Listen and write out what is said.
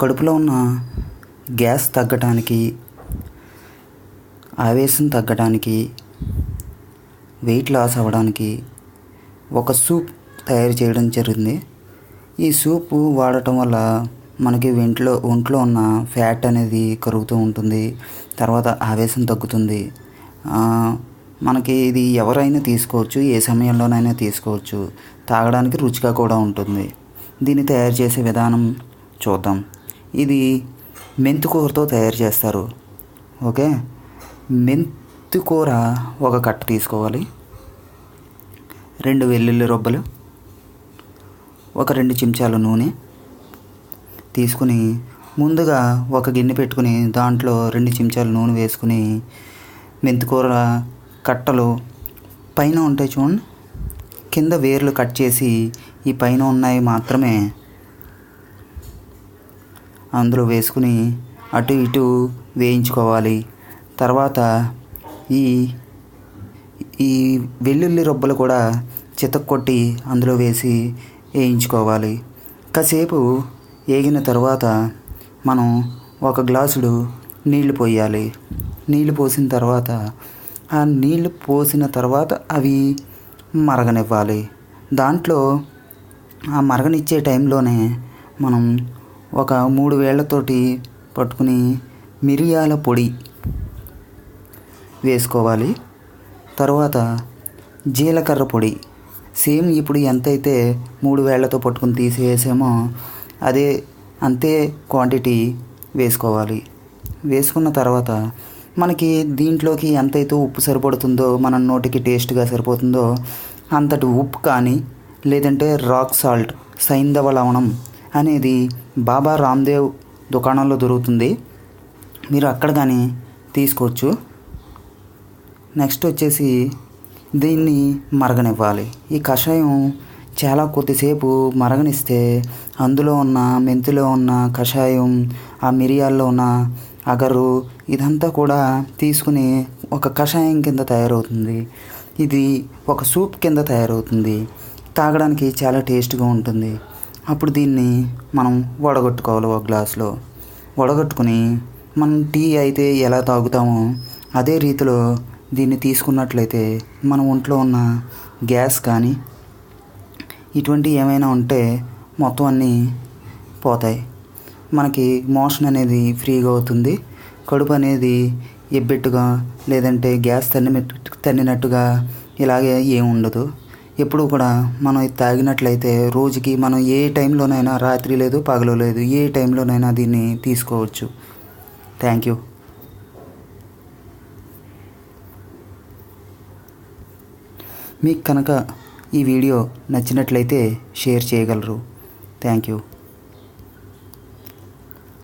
కడుపులో ఉన్న గ్యాస్ తగ్గటానికి ఆవేశం తగ్గడానికి వెయిట్ లాస్ అవ్వడానికి ఒక సూప్ తయారు చేయడం జరిగింది. ఈ సూప్ వాడటం వల్ల మనకి వెంట్లో ఒంట్లో ఉన్న ఫ్యాట్ అనేది కరుగుతూ ఉంటుంది. తర్వాత ఆవేశం తగ్గుతుంది. మనకి ఇది ఎవరైనా తీసుకోవచ్చు ఏ సమయంలోనైనా తీసుకోవచ్చు. తాగడానికి రుచిగా కూడా ఉంటుంది. దీన్ని తయారు చేసే విధానం చూద్దాం. ఇది మెంతికూరతో తయారు చేస్తారు. ఓకే? మెంతికూర ఒక కట్ట తీసుకోవాలి. రెండు వెల్లుల్లి రొబ్బలు ఒక రెండు చెంచాల నూనె తీసుకుని ముందుగా ఒక గిన్నె పెట్టుకుని దాంట్లో రెండు చెంచాల నూనె వేసుకుని మెంతికూర కట్టలు పైన ఉంటాయి చూడండి. కింద వేర్లు కట్ చేసి ఈ పైన ఉన్నాయి మాత్రమే అందులో వేసుకుని అటు ఇటు వేయించుకోవాలి. తర్వాత ఈ ఈ వెల్లుల్లి రొబ్బలు కూడా చితక్కొట్టి అందులో వేసి వేయించుకోవాలి. కాసేపు వేగిన తర్వాత మనం ఒక గ్లాసుడు నీళ్ళు పోయాలి. నీళ్ళు పోసిన తర్వాత ఆ నీళ్ళు పోసిన తర్వాత అవి మరగనివ్వాలి. దాంట్లో ఆ మరగనిచ్చే టైంలోనే మనం ఒక మూడు వేళ్ళతోటి పట్టుకుని మిరియాల పొడి వేసుకోవాలి. తర్వాత జీలకర్ర పొడి. సేమ్ ఇప్పుడు ఎంతైతే మూడు వేళ్ళతో పట్టుకుని తీసివేసామో అదే అంతే క్వాంటిటీ వేసుకోవాలి. వేసుకున్న తర్వాత మనకి దీంట్లోకి ఎంతైతే ఉప్పు సరిపడుతుందో మన నోటికి టేస్ట్గా సరిపోతుందో అంతటి ఉప్పు కానీ లేదంటే రాక్ సాల్ట్ సైంధవ లవణం అనేది బాబా రామ్దేవ్ దుకాణంలో దొరుకుతుంది. మీరు అక్కడ కానీ తీసుకోవచ్చు. నెక్స్ట్ వచ్చేసి దీన్ని మరగనివ్వాలి. ఈ కషాయం చాలా కొద్దిసేపు మరగనిస్తే అందులో ఉన్న మెంతిలో ఉన్న కషాయం ఆ మిరియాల్లో ఉన్న అగరు ఇదంతా కూడా తీసుకుని ఒక కషాయం కింద తయారవుతుంది. ఇది ఒక సూప్ కింద తయారవుతుంది. తాగడానికి చాలా టేస్ట్గా ఉంటుంది. అప్పుడు దీన్ని మనం వడగొట్టుకోవాలి ఒక గ్లాస్లో. వడగట్టుకుని మనం టీ అయితే ఎలా తాగుతామో అదే రీతిలో దీన్ని తీసుకున్నట్లయితే మన ఒంట్లో ఉన్న గ్యాస్ కానీ ఇటువంటి ఏమైనా ఉంటే మొత్తం అన్నీ పోతాయి. మనకి మోషన్ అనేది ఫ్రీగా అవుతుంది. కడుపు అనేది ఎబ్బెట్టుగా లేదంటే గ్యాస్ తన్ని తన్నినట్టుగా ఇలాగే ఏమి ఉండదు. ఎప్పుడు కూడా మనం తాగినట్లయితే రోజుకి మనం ఏ టైంలోనైనా రాత్రి లేదు పగలు లేదు ఏ టైంలోనైనా దీన్ని తీసుకోవచ్చు. థ్యాంక్ యూ మీకు కనుక ఈ వీడియో నచ్చినట్లయితే షేర్ చేయగలరు. Thank you